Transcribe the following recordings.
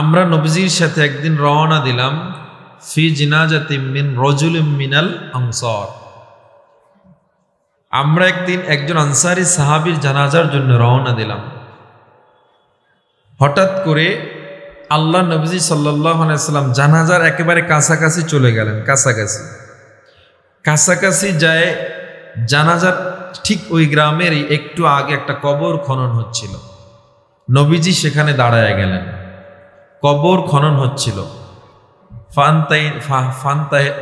আমরা নবীজির সাথে একদিন রওনা দিলাম ফি জিনাজাতি মিন রজুল মিনাল আনসার। আমরা একদিন একজন আনসারি সাহাবীর জানাজার জন্য রওনা দিলাম। হঠাৎ করে আল্লাহ নবীজি সাল্লাহ সাল্লাম জানাজার একেবারে কাছাকাছি চলে গেলেন, কাছাকাছি। কাছাকাছি যায় জানাজার ঠিক ওই গ্রামেরই একটু আগে একটা কবর খনন হচ্ছিল। নবীজি সেখানে দাঁড়ায় গেলেন। কবর খনন হচ্ছিল।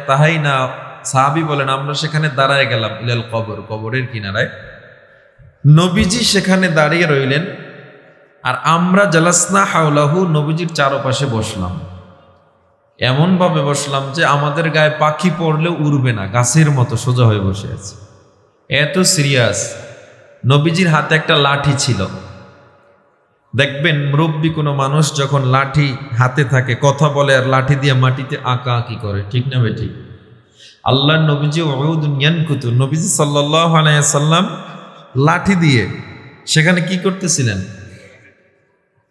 তাহাই না সাহাবি বলেন, আমরা সেখানে দাঁড়ায় গেলাম ইলাল কবর, কবরের কিনারায়। নবীজি সেখানে দাঁড়িয়ে রইলেন আর আমরা জালাসনা হাওলাহু নবীজির চারপাশে বসলাম। এমনভাবে বসলাম যে আমাদের গায়ে পাখি পড়লে উড়বে না, গাছের মতো সোজা হয়ে বসে আছে। এত সিরিয়াস, নবীজির হাতে একটা লাঠি ছিল। দেখবেন মুরব্বী কোনো মানুষ যখন লাঠি হাতে থাকে, কথা বলে আর লাঠি দিয়ে মাটিতে আঁকা আঁকি করে, ঠিক না ঠিক আল্লাহ নবীজি ওয়াউদুনিয়ানকুতু নবীজি সাল্লাহ লাঠি দিয়ে সেখানে কি করতেছিলেন?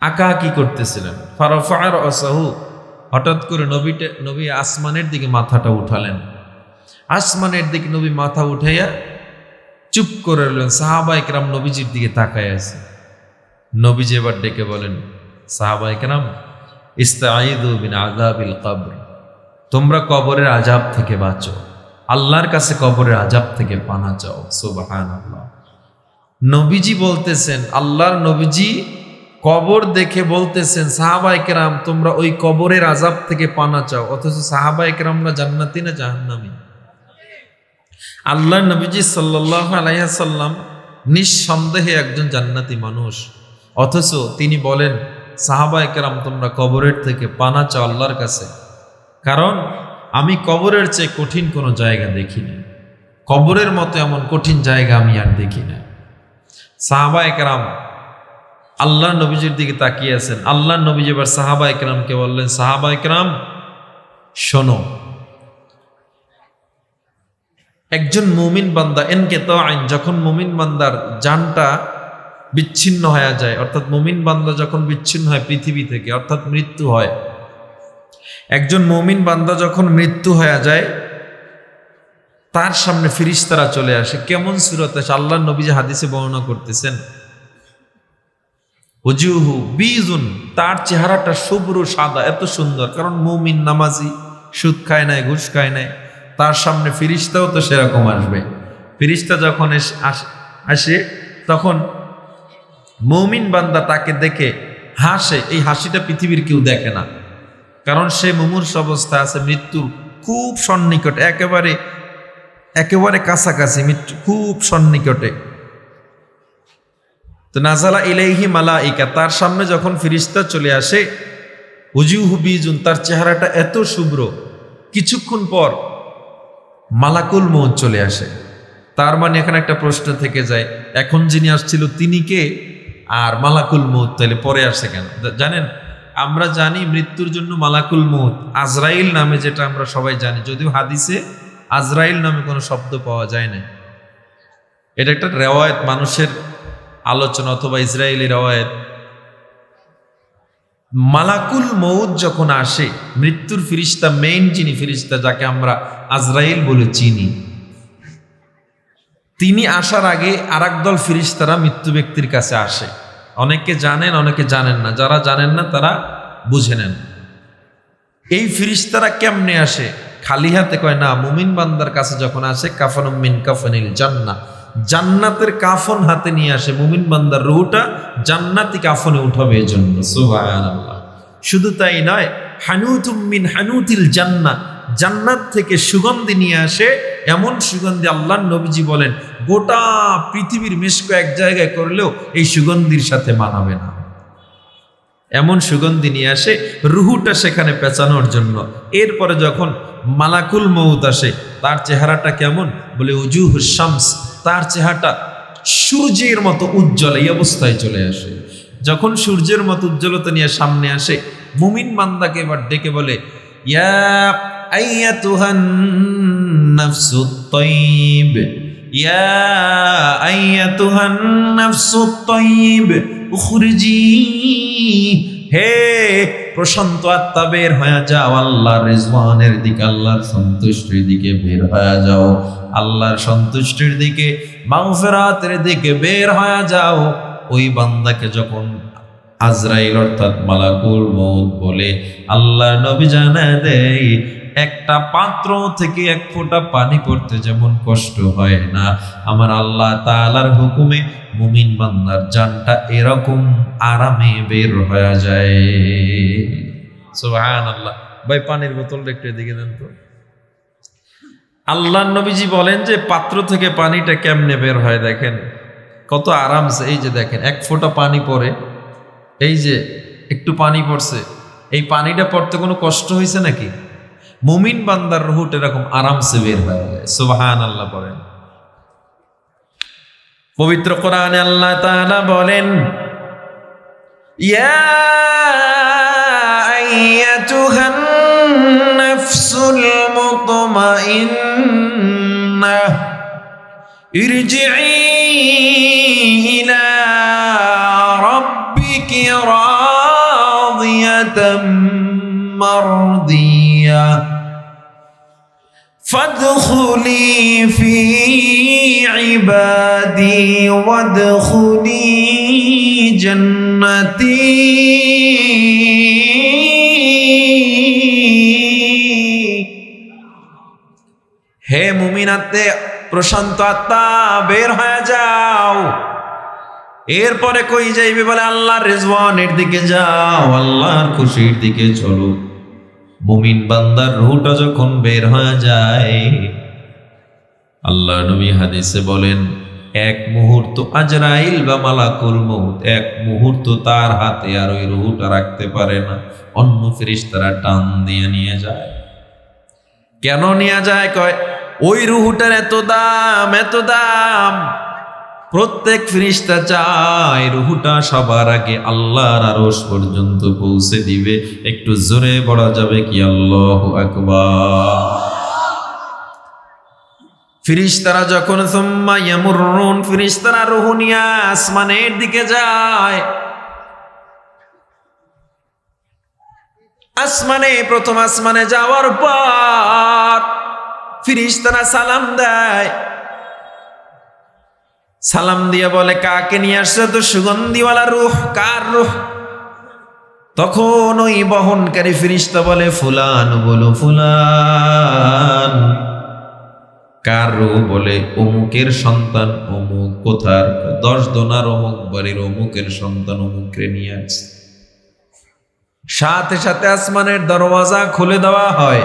আঁকা আঁকি করতেছিলেন। ফারফার অসাহু হঠাৎ করে নবীটা, নবী আসমানের দিকে মাথাটা উঠালেন। আসমানের দিকে নবী মাথা উঠাইয়া চুপ করে রইলেন। সাহাবাই কেরাম নবীজির দিকে তাকায় আছে নবীজি এবার ডেকে বলেন সাহাবাই কেরাম ইস্তাঈদু বিন আযাবিল কবর। তোমরা কবরের আজাব থেকে বাঁচো। আল্লাহর কাছে কবরের আজাব থেকে পানা চাও। সুবহানাল্লাহ। নবীজি বলতেছেন, আল্লাহর নবীজি কবর দেখে বলতেছেন সাহাবাই কেরাম, তোমরা ওই কবরের আজাব থেকে পানা চাও। অথচ সাহাবাই কেরামরা জান্নাতি না জাহান্নামী? আল্লাহ নবীজি সাল্লাহ আলাইসাল্লাম নিঃসন্দেহে একজন জান্নাতি মানুষ। অথচ তিনি বলেন, সাহাবা একরাম তোমরা কবরের থেকে পানা চাও আল্লাহর কাছে। কারণ আমি কবরের চেয়ে কঠিন কোনো জায়গা দেখিনি কবরের মতো এমন কঠিন জায়গা আমি আর দেখি না সাহাবা একরাম আল্লাহ নবীজির দিকে তাকিয়ে আছেন। আল্লাহ নবীজ এবার সাহাবা একরামকে বললেন, সাহাবা একরাম, শোনো, একজন মুমিন বান্দা, এনকে তো আইন যখন মুমিন বান্দার জানটা বিচ্ছিন্ন হয়ে যায়। অর্থাৎ মুমিন বান্দা যখন বিচ্ছিন্ন হয় পৃথিবী থেকে, অর্থাৎ মৃত্যু হয়। একজন মুমিন বান্দা যখন মৃত্যু হয়ে যায়, তার সামনে ফিরিস্তারা চলে আসে। কেমন সুরত আসে? আল্লাহ নবীজি হাদিসে বর্ণনা করতেছেন, হুজুহু বিজুন, তার চেহারাটা শুভ্র সাদা। এত সুন্দর, কারণ মুমিন নামাজি, সুদ খায় নাই, ঘুষ খায় নাই। তার সামনে ফিরিস্তাও তো সেরকম আসবে। ফিরিস্তা যখন আসে, তখন মৌমিন বান্দা তাকে দেখে হাসে, এই হাসিটা পৃথিবীর কেউ দেখে না। কারণ সে মুমূর্ষ অবস্থা আছে, মৃত্যুর খুব সন্নিকট, একেবারে একেবারে কাছাকাছি মৃত্যু খুব সন্নিকটে। তো নাজালা ইলাইহি মালাইকা, তার সামনে যখন ফিরিস্তা চলে আসে হুজিউহু বিজুন, তার চেহারাটা এত শুভ্র, কিছুক্ষণ পর মালাকুল মৌত চলে আসে। তার মানে এখানে একটা প্রশ্ন থেকে যায়, এখন যিনি আসছিল, তিনি কে? আর মালাকুল মৌত তাহলে পরে আসে কেন? জানেন, আমরা জানি মৃত্যুর জন্য মালাকুল মৌত আজরাইল নামে যেটা আমরা সবাই জানি, যদিও হাদিসে আজরাইল নামে কোনো শব্দ পাওয়া যায় না এটা একটা রেওয়ায়ত, মানুষের আলোচনা অথবা ইসরায়েলি রেওয়ায়ত। মালাকুল মৌত যখন আসে, মৃত্যুর ফিরিস্তা মেইন যিনি ফিরিস্তা, যাকে আমরা আজরাইল বলে চিনি, তিনি আসার আগে আর দল ফিরিস্তারা মৃত্যু ব্যক্তির কাছে আসে। অনেকে জানেন অনেকে জানেন না। যারা জানেন না, তারা বুঝে নেন। এই ফিরিস্তারা কেমনে আসে? খালি হাতে কয়, না, মুমিন বান্দার কাছে যখন আসে কাফন মিন কাফনিল জান্না জান্নাতের কাফন হাতে নিয়ে আসে মুমিন বান্দার রুহটা, জান্নাতি কাফনে উঠাবে এই জন্য শুধু তাই নয়, হানুতুম মিন হানুতিল জান্নাত জান্নাত থেকে সুগন্ধি নিয়ে আসে, এমন সুগন্ধি আল্লাহ নবীজি বলেন, গোটা পৃথিবীর মেশক এক জায়গায় করলেও এই সুগন্ধির সাথে মানাবে না। এমন সুগন্ধি নিয়ে আসে, রুহুটা সেখানে পেঁচানোর জন্য। এরপরে যখন মালাকুল মৌত আসে, তার চেহারাটা কেমন? বলে উজু শামস। তার চেহারাটা সূর্যের মতো উজ্জ্বল, এই অবস্থায় চলে আসে। যখন সূর্যের মতো উজ্জ্বলতা নিয়ে সামনে আসে, মুমিন মান্দাকে এবার ডেকে বলে, ইয়া আইয়াতুহান নাফসুত তাইয়্যিব ইয়া আইয়াতুহান নাফসুত তাইয়্যিব উখরিজি। হে প্রশান্ত আত্মা, বের হয়ে যাও। আল্লাহর রিজওয়ানের দিকে, আল্লাহর সন্তুষ্টির দিকে বের হয়ে যাও। আল্লাহর সন্তুষ্টির দিকে, মাগফিরাতের দিকে বের হয়ে যাও। ওই বান্দাকে যখন আজরাইল, অর্থাৎ মালাকুল মৌত বলে আল্লাহ নবী জানা দেয় একটা পাত্র থেকে এক ফোঁটা পানি পড়তে যেমন কষ্ট হয় না। আমার আল্লাহ তাআলার হুকুমে মুমিন বান্দার জানটা এরকম আরামে বের হয়ে যায়। সোহান আল্লাহ ভাই, পানির বোতলটা একটু এদিকে দেন তো। আল্লাহ নবীজি বলেন যে, পাত্র থেকে পানিটা কেমনে বের হয় দেখেন? কত আরামসে এই যে দেখেন, এক ফোঁটা পানি পড়ে। এই যে একটু পানি পড়ছে। এই পানিটা পড়তে কোনো কষ্ট হয়েছে নাকি? মুমিন বান্দার রুহুট এরকম আরামসে বের হয়ে যায় সুবাহান আল্লাহ বলেন পবিত্র কোরআনে আল্লাহ তাআলা বলেন ইয়া আইয়াতুহান নাফসুল মুতমাইন্নাহ ارجعي إلى ربك راضية مرضية فادخلي في عبادي وادخلي جنتي হে মুমিনাতে প্রশান্ত আত্মা বের হয়ে যাও এরপরে কই যাইবে বলে আল্লাহর রেজওয়ানের দিকে যাও আল্লাহর খুশির দিকে চলো মুমিন বান্দার রুহটা যখন বের হয়ে যায় আল্লাহ নবী হাদিসে বলেন, এক মুহূর্ত আজরাইল বা মালাকুল মউত, এক মুহূর্ত তার হাতে আর ওই রুহুটা রাখতে পারে না, অন্য ফেরেশতারা টান দিয়ে নিয়ে যায়। কেন নিয়ে যায়? কয়, ওই রুহুটার এত দাম এত দাম প্রত্যেক ফিরিস্তা চায় রুহুটা সবার আগে আল্লাহর আরশ পর্যন্ত পৌঁছে দিবে। একটু জোরে বলা যাবে কি? আল্লাহ আকবার। ফিরিস্তারা যখন সুম্মা ফিরিস্তারা রুহু নিয়ে আসমানের দিকে যায়। আসমানে, প্রথম আসমানে যাওয়ার পর ফিরিস্তারা সালাম দেয়। সালাম দিয়ে বলে, কাকে নিয়ে আসছে তো? সুগন্ধিওয়ালা রুহ, কার রুহ? তখন ওই বহনকারী ফিরিস্তা বলে, ফুলান, বলো ফুলান। কার বলে, অমুকের সন্তান, অমুক কোথার? দশ দোনার অমুক বাড়ির অমুকের সন্তান অমুকরে নিয়ে আসছে। সাথে সাথে আসমানের দরওয়াজা খুলে দেওয়া হয়।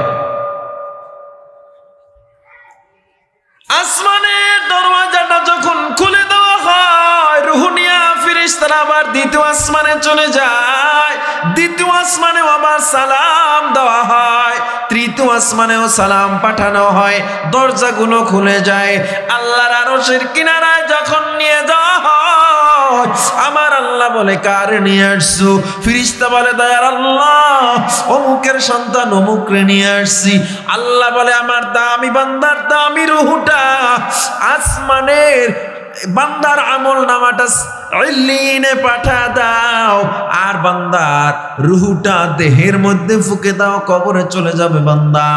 আসমানের দরওয়াজাটা ফিরিস্তারা আবার দ্বিতীয় আসমানে চলে যায়। দ্বিতীয় আসমানেও আবার সালাম দেওয়া হয়। তৃতীয় আসমানেও সালাম পাঠানো হয়। দরজাগুলো খুলে যায়। আল্লাহর আরশের কিনারায় যখন নিয়ে যাওয়া হয় আমার আল্লাহ বলে, কার নিয়ে আসছো? ফিরিস্তা বলে, দয়ার আল্লাহ, অমুকের সন্তান অমুকরে নিয়ে আসছি। আল্লাহ বলে, আমার দামি বান্দার দামি রুহুটা আসমানের বান্দার আমল নামাটা ইল্লিনে পাঠা দাও। আর বান্দার রুহুটা দেহের মধ্যে ফুকে দাও, কবরে চলে যাবে বান্দা।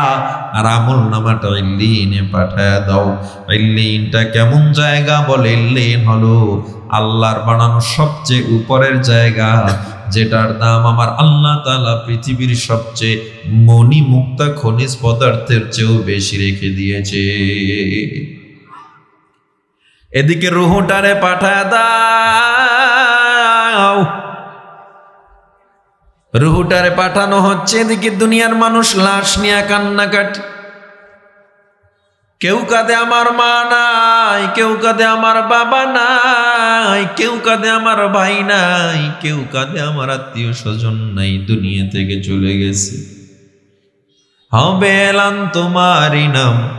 আর আমল নামাটা ইল্লিনে পাঠায় দাও। ইল্লিনটা কেমন জায়গা বলে? ইল্লিন হলো আল্লাহর বানানো সবচেয়ে উপরের জায়গা, যেটার দাম আমার আল্লাহ তাআলা পৃথিবীর সবচেয়ে মণি মুক্তা খনিজ পদার্থের চেয়েও বেশি রেখে দিয়েছে। এদিকে রুহুটারে পাঠায় দাও। রুহুটারে পাঠানো হচ্ছে, এদিকে দুনিয়ার মানুষ লাশ নিয়ে কান্নাকাটি। কেউ কাঁদে আমার মা নাই, কেউ কাঁদে আমার বাবা নাই, কেউ কাঁদে আমার ভাই নাই, কেউ কাঁদে আমার আত্মীয় স্বজন নাই, দুনিয়া থেকে চলে গেছে। হবে এলাম তোমারই নাম।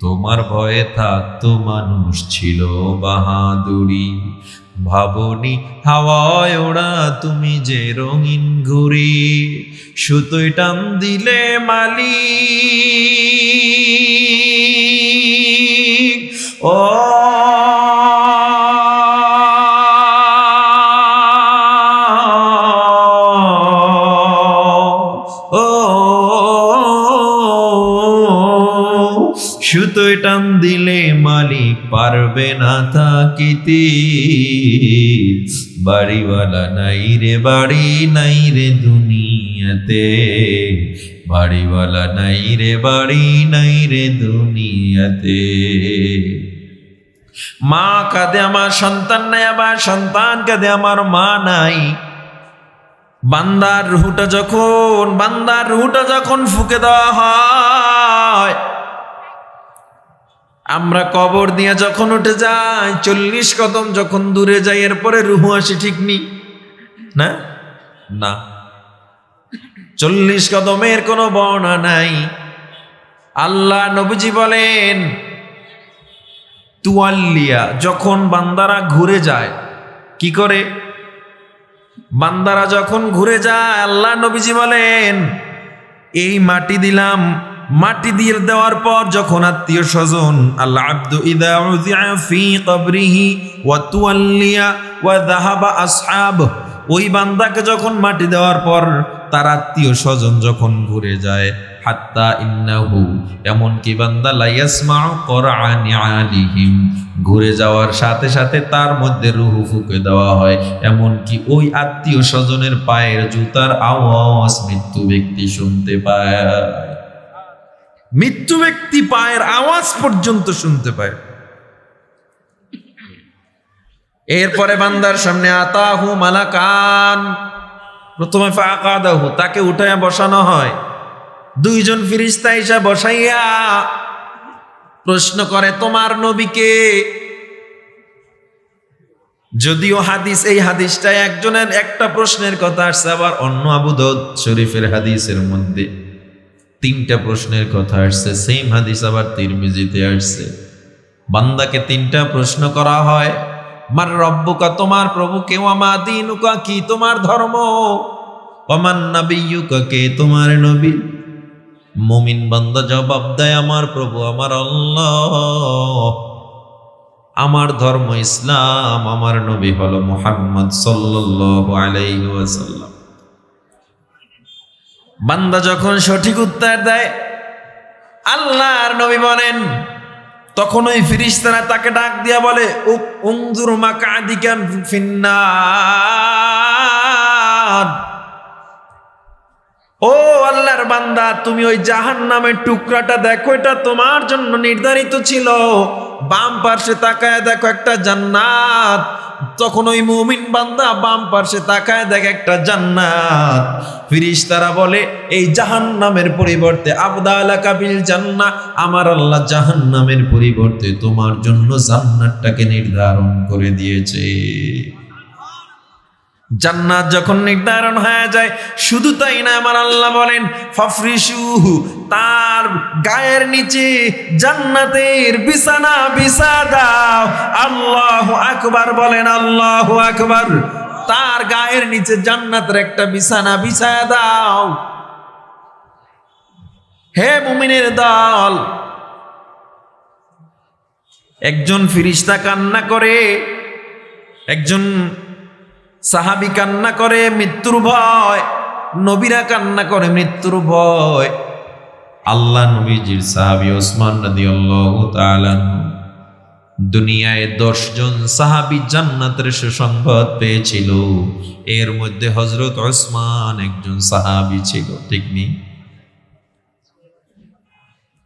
তোমার ভয়ে থাকত মানুষ ছিল বাহাদুরি। ভাবনি হাওয়ায় ওড়া তুমি যে রঙিন ঘুরি সুতোয় টান দিলে মালি ও টান দিলে মালিক পারবে না থাকিতে বাড়িওয়ালা নাই রে, বাড়ি নাই রে দুনিয়াতে। বাড়িওয়ালা নাই রে, বাড়ি নাই রে দুনিয়াতে। মা কাঁদে, আমার সন্তান নাই, আবার সন্তান কাঁদে, আমার মা নাই। বান্দার রুহুটা যখন, বান্দার রুহুটা যখন ফুকে দেওয়া হয় আমরা কবর দিয়ে যখন উঠে যাই, চল্লিশ কদম যখন দূরে যাই, এরপরে রুহু আসে ঠিক নি? না? না। চল্লিশ কদমের কোনো বর্ণা নাই। আল্লাহ নবীজি বলেন, তুয়াল্লিয়া, যখন বান্দারা ঘুরে যায়, কি করে? বান্দারা যখন ঘুরে যায়, আল্লাহ নবীজি বলেন, এই মাটি দিলাম মাটি দিয়ে দেওয়ার পর যখন আত্মীয় স্বজন, আল্লাহ আব্দু ইদা ফি কবরিহি ওয়া তুয়াল্লিয়া ওয়া যাহাবা আসহাব, ওই বান্দাকে যখন মাটি দেওয়ার পর তার আত্মীয় স্বজন যখন ঘুরে যায়, হাত্তা ইন্নাহু এমন কি বান্দা লাইয়াসমাউ কোরআনি আলিহিম, ঘুরে যাওয়ার সাথে সাথে তার মধ্যে রুহু ফুকে দেওয়া হয় এমন কি ওই আত্মীয় স্বজনের পায়ের জুতার আওয়াজ মৃত্যু ব্যক্তি শুনতে পায়। মৃত্যু ব্যক্তি পায়ের আওয়াজ পর্যন্ত শুনতে পায়। এরপরে বান্দার সামনে, আতাহু মালাকান। প্রথমে ফাকাদাহু তাকে উঠাইয়া বসানো হয়। দুইজন ফিরিস্তা এসে বসাইয়া প্রশ্ন করে, তোমার নবীকে যদিও হাদিস, এই হাদিসটা একজনের একটা প্রশ্নের কথা আসছে, আবার অন্য আবুদত শরীফের হাদিসের মধ্যে। তিনটা প্রশ্নের কথা আসছে সেম হাদিস আবার তিরমিজিতে আসছে। বান্দাকে তিনটা প্রশ্ন করা হয়, মার রব্বুকা, তোমার প্রভু কেউ আমা দিনুকা, কি তোমার ধর্ম? অমান নাবিয়ুকা, কে তোমার নবী? মুমিন বান্দা জবাব দেয়, আমার প্রভু, আমার আল্লাহ। আমার ধর্ম ইসলাম, আমার নবী হলো মুহাম্মদ সাল্লাল্লাহু আলাইহি ওয়াসাল্লাম। বান্দা যখন সঠিক উত্তর দেয়, আল্লাহর নবী বলেন তখন ওই ফিরিস্তারা তাকে ডাক দিয়া বলে ফিন্নার। ও আল্লাহর বান্দা, তুমি ওই জাহান নামের টুকরাটা দেখো, এটা তোমার জন্য নির্ধারিত ছিল। বাম পার্শ্বে তাকায় দেখো একটা জান্নাত। তখন ওই মুমিন বান্দা বাম পার্শ্বে তাকায়, দেখ একটা জান্নাত। ফিরিস তারা বলে, এই জাহান নামের পরিবর্তে আবদালা কাবিল জান্না, আমার আল্লাহ জাহান নামের পরিবর্তে তোমার জন্য জান্নাতটাকে নির্ধারণ করে দিয়েছে। জান্নাত যখন নির্ধারণ হয়ে যায়, শুধু তাই না, আমার আল্লাহ বলেন ফাফরিসুহু তার গায়ের নিচে জান্নাতের বিছানা বিছা দাও। আল্লাহ আকবার বলেন, আল্লাহ আকবার। তার গায়ের নিচে জান্নাতের একটা বিছানা বিছায়া দাও। হে মুমিনের দল, একজন ফিরিস্তা কান্না করে, একজন সাহাবি কান্না করে, মৃত্যুর ভয়। নবীরা কান্না করে, মৃত্যুর ভয়। আল্লাহ নবীজির সাহাবি ওসমান রাদিয়াল্লাহু তাআলা দুনিয়ায় দশজন সাহাবি জান্নাতের সুসংবাদ পেয়েছিল। এর মধ্যে হজরত ওসমান একজন সাহাবি ছিল, ঠিক নেই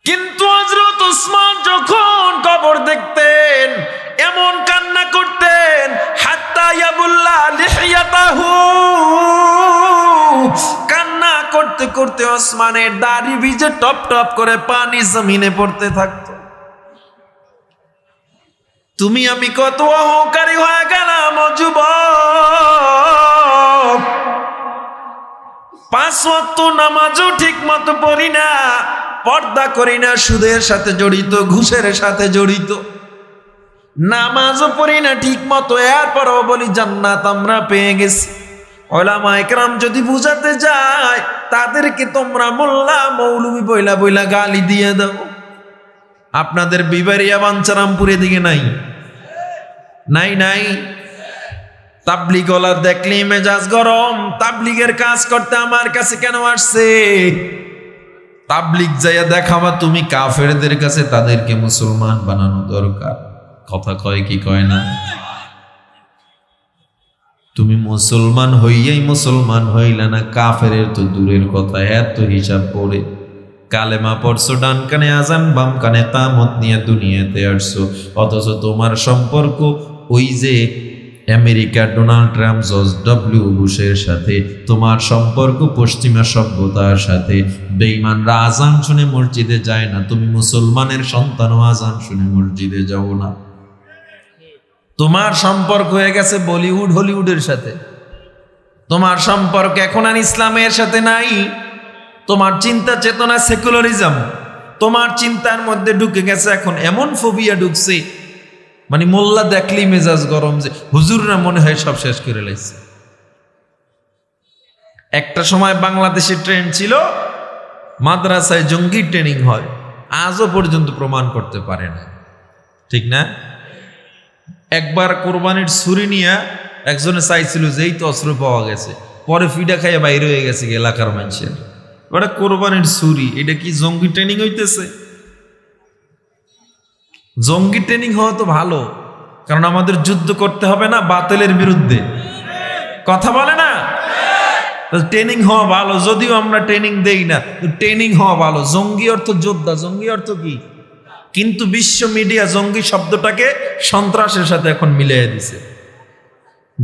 কিন্তু হজরত ওসমান যখন কবর দেখতেন এমন কান্না করতেন কান্না করতে করতে ওসমানের দাড়ি ভিজে টপ টপ করে পানি জমিনে পড়তে থাকতো। তুমি আমি কত অহংকারী হয়ে গেলাম ও যুবক। পাঁচ নামাজও ঠিক মতো পড়ি না, পর্দা করি না, সুদের সাথে জড়িত, ঘুষের সাথে জড়িত। নামাজও পড়ি না ঠিক মতো এরপরও বলি, জান্নাত আমরা পেয়ে গেছি। ওলামা যদি বুঝাতে যায়, তাদেরকে তোমরা মোল্লা মৌলবি বইলা বইলা গালি দিয়ে দাও। আপনাদের বিবারিয়া বাঞ্চারামপুরে দিকে নাই? নাই নাই। তাবলিগ ওলা দেখলি মেজাজ গরম। তাবলিগের কাজ করতে আমার কাছে কেন আসছে? তাবলিগ যাইয়া দেখাবা, তুমি কাফেরদের কাছে তাদেরকে মুসলমান বানানো দরকার। কথা কয় কি কয় না? তুমি মুসলমান হইয়াই মুসলমান হইলা না, কাফেরের তো দূরের কথা, এত হিসাব পড়ে। কালেমা পড়ছো, ডান কানে আজান, বাম কানে তামত নিয়ে দুনিয়াতে আসছো। অথচ তোমার সম্পর্ক ওই যে আমেরিকার ডোনাল্ড ট্রাম্প, জর্জ ডব্লিউ বুশের সাথে, তোমার সম্পর্ক পশ্চিমা সভ্যতার সাথে। বেঈমানরা আজান শুনে মসজিদে যায় না, তুমি মুসলমানের সন্তানও আজান শুনে মসজিদে যাও না। তোমার সম্পর্ক হয়ে গেছে বলিউড, হলিউডের সাথে। তোমার সম্পর্ক এখন আর ইসলামের সাথে নাই। তোমার চিন্তা চেতনা সেকুলারিজম। তোমার চিন্তার মধ্যে ঢুকে গেছে এখন এমন ফোবিয়া ঢুকছে। মানে মোল্লা দেখলেই মেজাজ গরম যে হুজুররা মনে হয় সব শেষ করে লাইছে। একটা সময় বাংলাদেশে ট্রেন ছিল, মাদ্রাসায় জঙ্গি ট্রেনিং হয়। আজও পর্যন্ত প্রমাণ করতে পারে না। ঠিক না? একবার কোরবানির ছুরি নিয়ে একজনে চাইছিল যে এই তো অস্ত্র পাওয়া গেছে, পরে ফিডা খাইয়ে বাইরে হয়ে গেছে এলাকার মানুষের। ওটা কোরবানির ছুরি, এটা কি জঙ্গি ট্রেনিং হইতেছে? জঙ্গি ট্রেনিং হওয়া তো ভালো, কারণ আমাদের যুদ্ধ করতে হবে না বাতিলের বিরুদ্ধে। কথা বলে না? ট্রেনিং হওয়া ভালো, যদিও আমরা ট্রেনিং দেই না ট্রেনিং হওয়া ভালো। জঙ্গি অর্থ যোদ্ধা, জঙ্গি অর্থ কি? কিন্তু বিশ্ব মিডিয়া জঙ্গি শব্দটাকে সন্ত্রাসের সাথে এখন মিলিয়ে দিছে।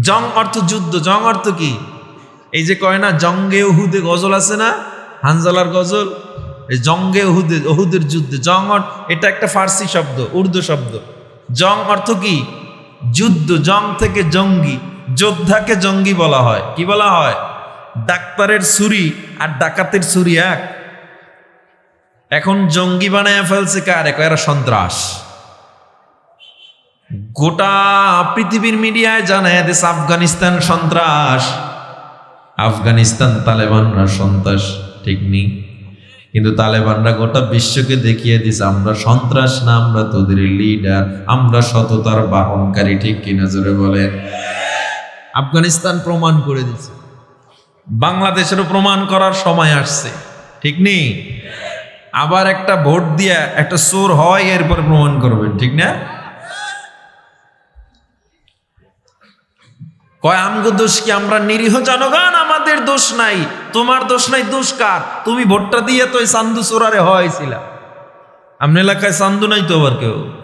জং অর্থ যুদ্ধ, জং অর্থ কি? এই যে কয় না, জঙ্গে ওহুদে গজল আছে না? হানজালার গজল? এই জঙ্গে ওহুদে ওহুদের যুদ্ধে। জং অর্থ এটা একটা ফার্সি শব্দ, উর্দু শব্দ। জং অর্থ কি? যুদ্ধ, জং থেকে জঙ্গি, যোদ্ধাকে জঙ্গি বলা হয়। কি বলা হয়? ডাক্তারের ছুরি আর ডাকাতের ছুরি এক। এখন জঙ্গি বানায় ফেলছে কার? এরা সন্ত্রাস। গোটা পৃথিবীর মিডিয়ায় জানায় দেশ আফগানিস্তান সন্ত্রাস। আফগানিস্তান তালেবানরা সন্ত্রাস, ঠিক নেই। কিন্তু তালেবানরা গোটা বিশ্বকে দেখিয়ে দিছে, আমরা সন্ত্রাস না, আমরা তোদের লিডার আমরা সততার বাহনকারী, ঠিক কিনা জোরে বলেন? আফগানিস্তান প্রমাণ করে দিছে। বাংলাদেশেরও প্রমাণ করার সময় আসছে, ঠিক নেই? আবার একটা ভোট দিয়া একটা সোর হয়, এরপর প্রমাণ করবেন, ঠিক না? কয়, আমগো দোষ কি আমরা নিরীহ জনগণ? আমাদের দোষ নাই। তোমার দোষ নাই, দোষ কার? তুমি ভোটটা দিয়ে তো এই সোরারে হয়েছিল। আমনে এলাকায় সান্দু নাই তো আবার কেউ?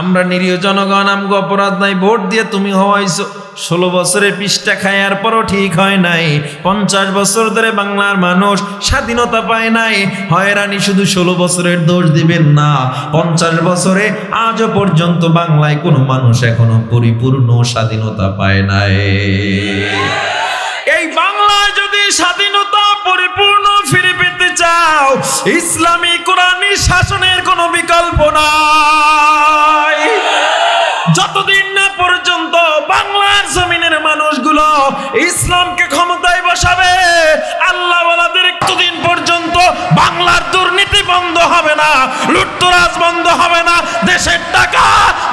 আমরা নিরীহ জনগণ, আমগো অপরাধ নাই, ভোট দিয়ে তুমি হওয়াইছো। ষোলো বছরে পিসটা খায়ার পরও ঠিক হয় নাই। পঞ্চাশ বছর ধরে বাংলার মানুষ স্বাধীনতা পায় নাই। হয়রানি শুধু ষোলো বছরের দোষ দিবেন না। পঞ্চাশ বছরে আজও পর্যন্ত বাংলায় কোনো মানুষ এখনও পরিপূর্ণ স্বাধীনতা পায় নাই। এই বাংলায় যদি স্বাধীনতা পরিপূর্ণ চাও ইসলামী কোরআনী শাসনের কোনো বিকল্প নাই। যতদিন না পর্যন্ত বাংলার জমিনের মানুষগুলো ইসলামকে ক্ষমতায় বসাবে আল্লাহ একদিন পর্যন্ত বাংলার দুর্নীতি বন্ধ হবে না, লুটতরাজ বন্ধ হবে না, দেশের টাকা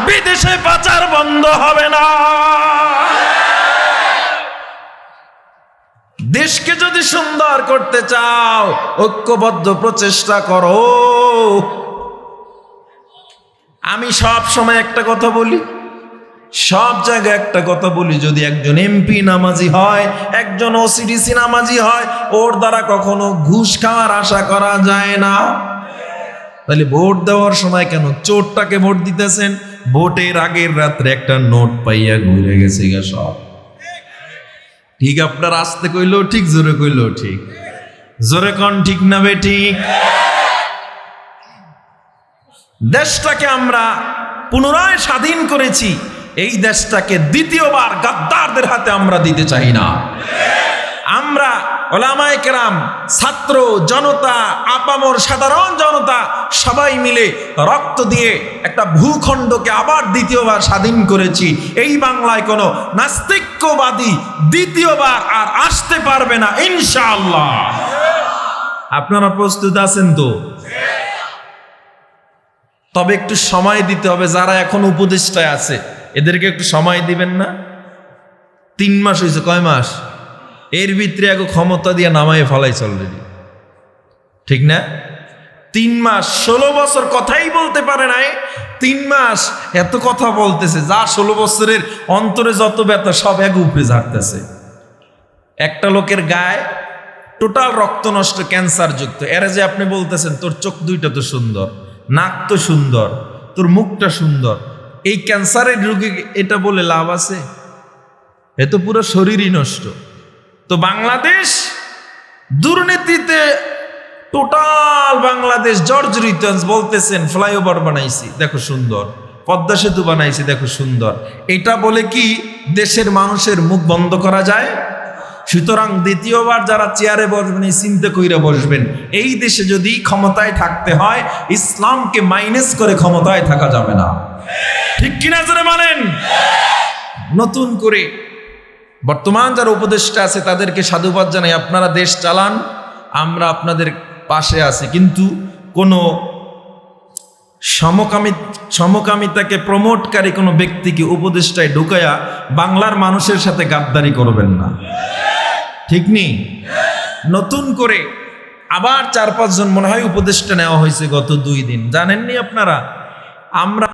বিদেশে পাচার বন্ধ হবে না। দেশকে যদি সুন্দর করতে চাও, ঐক্যবদ্ধ প্রচেষ্টা করো। আমি সব সময় একটা কথা বলি, সব জায়গায় একটা কথা বলি, যদি একজন এমপি নামাজি হয়, একজন ওসিডিসি নামাজি হয়, ওর দ্বারা কখনো ঘুষ খাওয়ার আশা করা যায় না। তাহলে ভোট দেওয়ার সময় কেন চোরটাকে ভোট দিতেছেন? ভোটের আগের রাত্রে একটা নোট পাইয়া ঘুরে গেছে গা সব। ঠিক আপনার আসতে কইলো, ঠিক জোরে কইলো, ঠিক। জোরে কন, ঠিক না বে ঠিক দেশটাকে আমরা পুনরায় স্বাধীন করেছি, এই দেশটাকে দ্বিতীয়বার গাদ্দারদের হাতে আমরা দিতে চাই না। ওলামায়ে কেরাম, ছাত্র জনতা, আপামর সাধারণ জনতা, সবাই মিলে রক্ত দিয়ে একটা ভূখণ্ডকে আবার দ্বিতীয়বার স্বাধীন করেছি। এই বাংলায় কোনো নাস্তিক্যবাদী দ্বিতীয়বার আর আসতে পারবে না, ইনশাআল্লাহ। আপনারা প্রস্তুত আছেন তো? তবে একটু সময় দিতে হবে, যারা এখন উপদেষ্টায় আছে, এদেরকে একটু সময় দিবেন না? তিন মাস হয়েছে, কয় মাস? এর ভিতরে এক ক্ষমতা দিয়ে নামায় ফলাইছে অলরেডি ঠিক না? তিন মাস ষোলো বছর কথাই বলতে পারে নাই। তিন মাস এত কথা বলতেছে, যা ষোলো বছরের অন্তরে যত ব্যথা, সব এক উপরে ঝাড়তেছে। একটা লোকের গায়ে টোটাল রক্ত নষ্ট ক্যান্সার যুক্ত। এরা যে আপনি বলতেছেন, তোর চোখ দুইটা তো সুন্দর, নাক তো সুন্দর, তোর মুখটা সুন্দর। এই ক্যান্সারের রোগী এটা বলে লাভ আছে? এ তো পুরো শরীরই নষ্ট। তো বাংলাদেশ দুর্নীতিতে টোটাল বাংলাদেশ জর্জরিত বলতেছেন, ফ্লাইওভার বানাইছি, দেখো সুন্দর। পদ্মা সেতু বানাইছি, দেখো সুন্দর। এটা বলে কি দেশের মানুষের মুখ বন্ধ করা যায়? সুতরাং দ্বিতীয়বার যারা চেয়ারে বসবেন চিন্তা কইরা বসবেন, এই দেশে যদি ক্ষমতায় থাকতে হয়, ইসলামকে মাইনাস করে ক্ষমতায় থাকা যাবে না। ঠিক কিনা জোরে মানেন নতুন করে বর্তমান যারা উপদেষ্টা আছে, তাদেরকে সাধুবাদ জানাই, আপনারা দেশ চালান, আমরা আপনাদের পাশে আছি। কিন্তু কোনো সমকামী সমকামিতাকে প্রমোটকারী কোনো ব্যক্তিকে উপদেষ্টায় ঢুকায়া বাংলার মানুষের সাথে গাদ্দারি করবেন না। ঠিক নেই নতুন করে আবার চার পাঁচজন মনে হয় উপদেষ্টা নেওয়া হয়েছে গত দুই দিন। জানেননি আপনারা? আমরা